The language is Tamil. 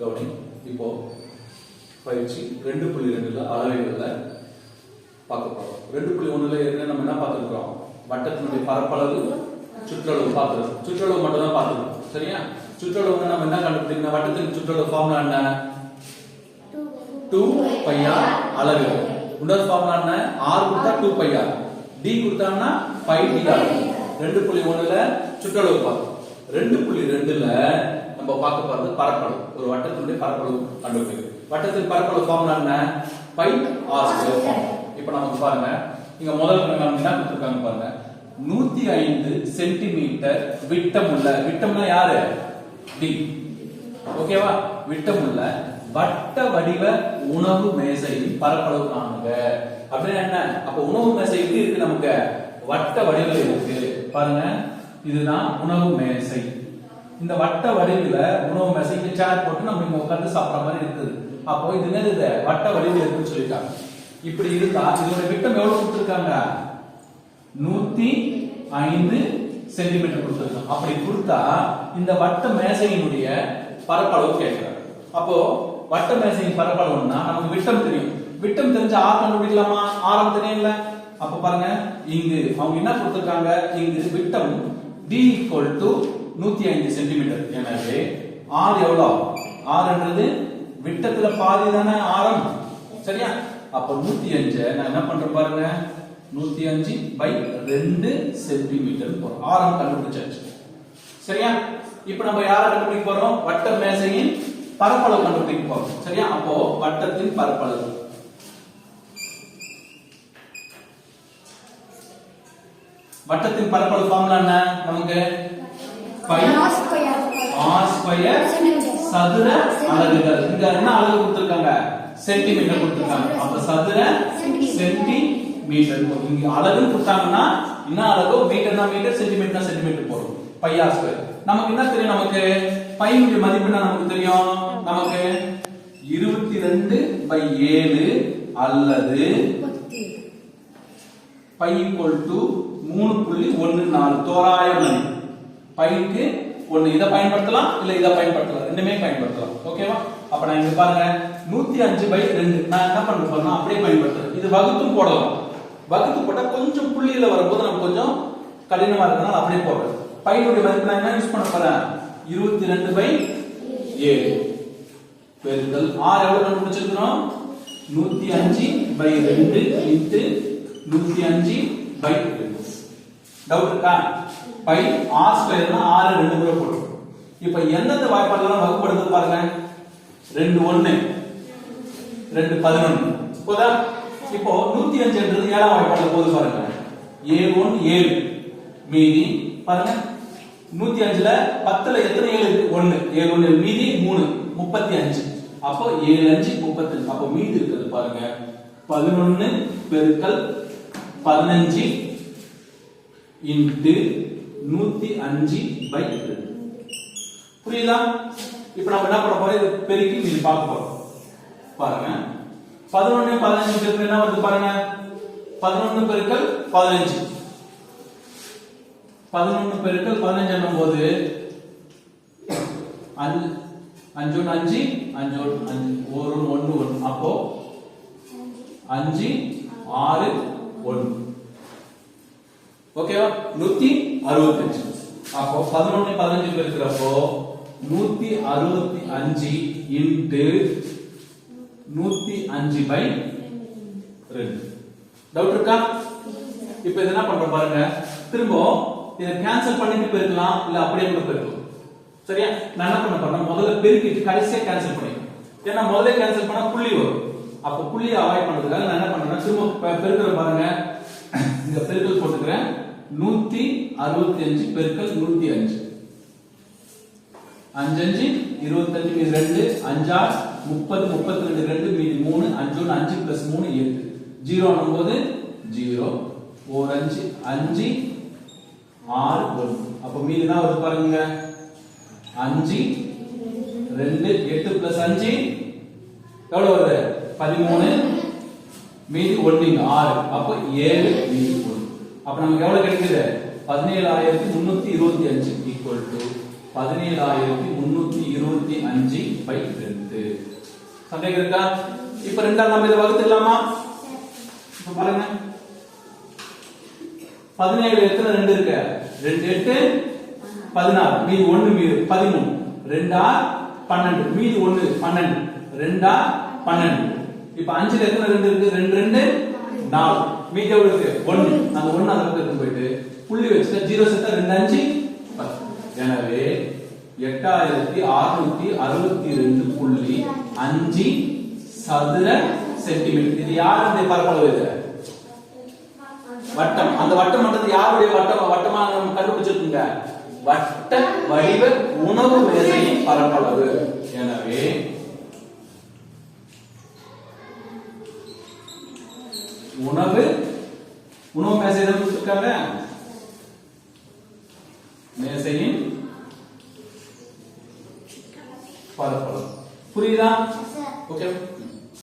கவனி. இப்போ பயிற்சி ரெண்டு புள்ளி ரெண்டுல அளவைகள்ல பார்க்க போறோம். ரெண்டு புள்ளி ஒண்ணுல என்ன நம்ம என்ன பார்த்துருக்கோம் வட்டத்தினுடைய பரப்பளவு சுற்றளவு பார்த்துருக்கோம் சுற்றளவு மட்டும் தான் பார்த்துருக்கோம் சரியா? சுற்றளவு நம்ம என்ன கண்டுபிடிக்கணும் வட்டத்தின் சுற்றளவு ஃபார்முலா என்ன? டூ பையா அளவு. இன்னொரு ஃபார்முலா என்ன? ஆர் கொடுத்தா டூ பையா டி கொடுத்தாங்கன்னா ஃபைவ் டி ரெண்டு புள்ளி ஒண்ணுல சுற்றளவு பார்த்தோம் ரெண்டு புள்ளி ரெண்டுல நம்ம பார்க்க போறது பரப்பளவு. ஒரு வட்டத்தினுடைய பரப்பளவு கண்டுபிடிக்கிறது. வட்டத்தின் பரப்பளவு ஃபார்முலா என்ன? பை ஆர் ஸ்கொயர் ஃபார்ம் இப்போ நமக்கு பாருங்க. இங்க முதல்ல நம்ம என்ன கொடுத்துருக்காங்க பாருங்க. நூத்தி ஐந்து சென்டிமீட்டர் விட்டமுள்ள விட்டம்னா யாரு? டி ஓகேவா விட்டமுள்ள வட்ட வடிவ உணவு மேசையின் பரப்பளவு காணுங்க. அப்படின்னா என்ன? அப்ப உணவு மேசை எப்படி இருக்கு நமக்கு? வட்ட வடிவில் இருக்கு. பாருங்க. இதுதான் உணவு மேசை. இந்த வட்ட வடிவில் உணவு மெசைக்கு சேர் போட்டு நம்ம இங்க உட்காந்து சாப்பிட்ற மாதிரி இருக்குது. அப்போ இது என்னது இது? வட்ட வடிவில் இருக்குன்னு சொல்லிட்டாங்க. இப்படி இருந்தா இதோட விட்டம் எவ்வளவு கொடுத்துருக்காங்க? நூத்தி ஐந்து சென்டிமீட்டர் கொடுத்துருக்கோம் அப்படி கொடுத்தா இந்த வட்ட மேசையினுடைய பரப்பளவு கேட்கிறாங்க அப்போ வட்ட மேசையின் பரப்பளவுன்னா நமக்கு விட்டம் தெரியும். விட்டம் தெரிஞ்ச ஆர் கண்டுபிடிக்கலாமா? ஆரம் தெரியும்ல. அப்ப பாருங்க இங்கு அவங்க என்ன கொடுத்திருக்காங்க? இங்கு விட்டம் டி ஈக்குவல் டு நூத்தி ஐந்து சென்டிமீட்டர். எனவே ஆர் எவ்வளவு ஆறுன்றது விட்டத்துல பாதி தானே ஆரம். சரியா? அப்ப நூத்தி அஞ்சு நான் என்ன பண்றேன் பாருங்க. நூத்தி அஞ்சு பை ரெண்டு சென்டிமீட்டர் போறோம். ஆரம் கண்டுபிடிச்சாச்சு. சரியா? இப்ப நம்ம யாரை கண்டுபிடிக்க போறோம்? வட்ட மேசையின் பரப்பளவு கண்டுபிடிக்க போறோம். சரியா? அப்போ வட்டத்தின் பரப்பளவு. வட்டத்தின் பரப்பளவு ஃபார்முலா என்ன? நமக்கு சதுர அலகுகள். இங்க என்ன அலகு கொடுத்திருக்காங்க? சென்டிமீட்டர் கொடுத்திருக்காங்க. அப்ப சதுர சென்டிமீட்டர் இங்க அலகு கொடுத்தாங்கன்னா என்ன அலகோ? மீட்டர்னா மீட்டர் சென்டிமீட்டர்னா சென்டிமீட்டர் போடும் பை ஆர் ஸ்கொயர் நமக்கு என்ன தெரியும் நமக்கு? பையனுடைய மதிப்பு என்ன நமக்கு தெரியும்? நமக்கு இருபத்தி ரெண்டு பை ஏழு அல்லது பை ஈக்குவல் டு மூணு புள்ளி ஒன்னு நாலு. தோராய மதிப்பு பைக்கு ஒன்று இதை பயன்படுத்தலாம் இல்லை இதை பயன்படுத்தலாம். ரெண்டுமே பயன்படுத்தலாம். ஓகேவா அப்ப நான் இங்க பாருங்க நூத்தி அஞ்சு பை ரெண்டு. நான் என்ன பண்ண போறேன்னா அப்படியே பயன்படுத்துறேன். இது வகுத்தும் போடலாம். வகுத்து போட்டா கொஞ்சம் புள்ளியில வரும்போது நம்ம கொஞ்சம் கடினமா இருக்கனால அப்படியே போடுறேன். பையனுடைய மதிப்பு நான் என்ன யூஸ் பண்ண போறேன்? இருபத்தி ரெண்டு பை ஏழு. பெருக்கல் ஆறு எவ்வளவு கண்டுபிடிச்சிருக்கிறோம்? நூத்தி அஞ்சு பை ரெண்டு இன்ட்டு நூத்தி அஞ்சு பை ரெண்டு. டவுட் இருக்கா? பை ஆர் ஸ்கொயர்னா ஆறு ரெண்டு முறை போட்டு இப்ப எந்தெந்த வாய்ப்பாடுலாம் வகுப்படுத்து பாருங்க. ரெண்டு ஒண்ணு ரெண்டு பதினொன்று போதா இப்போ நூத்தி அஞ்சுன்றது ஏழாம் வாய்ப்பாடுல போது பாருங்க. ஏழு ஒன் ஏழு. மீதி பாருங்க. நூத்தி அஞ்சுல பத்துல எத்தனை ஏழு இருக்கு? ஒண்ணு. ஏழு. ஒண்ணு மீதி மூணு முப்பத்தி அஞ்சு அப்போ ஏழு அஞ்சு முப்பத்தி அஞ்சு அப்போ மீதி இருக்கிறது பாருங்க. பதினொன்னு பெருக்கல் பதினஞ்சு இன்ட்டு நூத்தி அஞ்சு பை ரெண்டு புரியுதா? இப்ப நம்ம என்ன பண்ண போறோம்? இது பெருக்கி நீ பார்க்க போறோம். பாருங்க. பதினொன்னு பதினஞ்சு பேருக்கு என்ன வருது பாருங்க? பதினொன்னு பெருக்கல் பதினஞ்சு. பதினொன்னு பெருக்கல் பதினஞ்சு என்னும் போது அஞ்சு அஞ்சு ஒண்ணு அஞ்சு. அஞ்சு ஒன்று அஞ்சு ஒரு ஒண்ணு ஒண்ணு அப்போ அஞ்சு ஆறு ஒண்ணு ஓகேவா நூத்தி அறுபத்தஞ்சு அப்போ பதினொன்னு பதினஞ்சு பெருக்கிறப்போ நூத்தி அறுபத்தி அஞ்சு இன்ட்டு நூத்தி அஞ்சு பை ரெண்டு டவுட் இருக்கா இப்ப இது என்ன பண்றோம் பாருங்க திரும்ப இதை கேன்சல் பண்ணிட்டு பெருக்கலாம் இல்ல அப்படியே கூட போயிருக்கலாம் சரியா நான் என்ன பண்ண போறேன் முதல்ல பெருக்கிட்டு கடைசியா கேன்சல் பண்ணிக்கலாம் ஏன்னா முதல்ல கேன்சல் பண்ணா புள்ளி வரும் அப்ப புள்ளியை அவாய்ட் பண்றதுக்காக நான் என்ன பண்றேன் திரும்ப பெருக்கிற பாருங்க இந்த பெருக்கல் நூத்தி அறுபத்தி அஞ்சு பெருக்கல் நூத்தி அஞ்சு. அஞ்சு அஞ்சு இருபத்தஞ்சு மீது ரெண்டு அஞ்சா முப்பது முப்பத்தி ரெண்டு ரெண்டு மீதி மூணு அஞ்சு ஒன்று அஞ்சு பிளஸ் மூணு எட்டு. ஜீரோ போது ஜீரோ. ஒரு அஞ்சு அஞ்சு ஆறு ஒன்று. அப்போ மீதி என்ன வருது பாருங்க? அஞ்சு ரெண்டு எட்டு பிளஸ் அஞ்சு எவ்வளவு வருது? பதிமூணு. மீதி ஒன்று ஆறு. அப்போ ஏழு மீதி ஒன்று. அப்ப நமக்கு எவ்வளவு கிடைக்குது? பதினேழாயிரத்தி முன்னூத்தி இருபத்தி அஞ்சு ஈக்குவல் டு பதினேழாயிரத்தி முன்னூத்தி இருபத்தி அஞ்சு பை ரெண்டு சந்தேகம் இருக்கா? இப்ப ரெண்டாம் நம்ம இதை வகுத்து இப்ப பாருங்க. பதினேழு எத்தனை? ரெண்டு இருக்க. ரெண்டு எட்டு? பதினாறு. மீதி ஒண்ணு மீது பதிமூணு. ரெண்டா? பன்னெண்டு. மீதி ஒண்ணு பன்னெண்டு. ரெண்டா? பன்னெண்டு. இப்ப அஞ்சுல எத்தனை ரெண்டு இருக்கு? ரெண்டு ரெண்டு? நாலு மீதி எவ்வளவு இருக்கு ஒண்ணு. அந்த ஒண்ணு அந்த பக்கம் எடுத்து போயிட்டு புள்ளி வச்சுட்டா ஜீரோ சேர்த்தா ரெண்டு அஞ்சு. எனவே எட்டாயிரத்தி அறுநூத்தி அறுபத்தி ரெண்டு புள்ளி அஞ்சு சதுர சென்டிமீட்டர். இது யாருடைய பரப்பளவு இது? வட்டம். அந்த வட்டம் பண்றது யாருடைய வட்டம்? வட்டமா நம்ம கண்டுபிடிச்சிருக்குங்க. வட்ட வடிவ உணவு மேசையின் பரப்பளவு. எனவே உணவு உணவு மேசை தான் கொடுத்திருக்காங்க மேசையின் பரப்பளவு புரியுதா ஓகே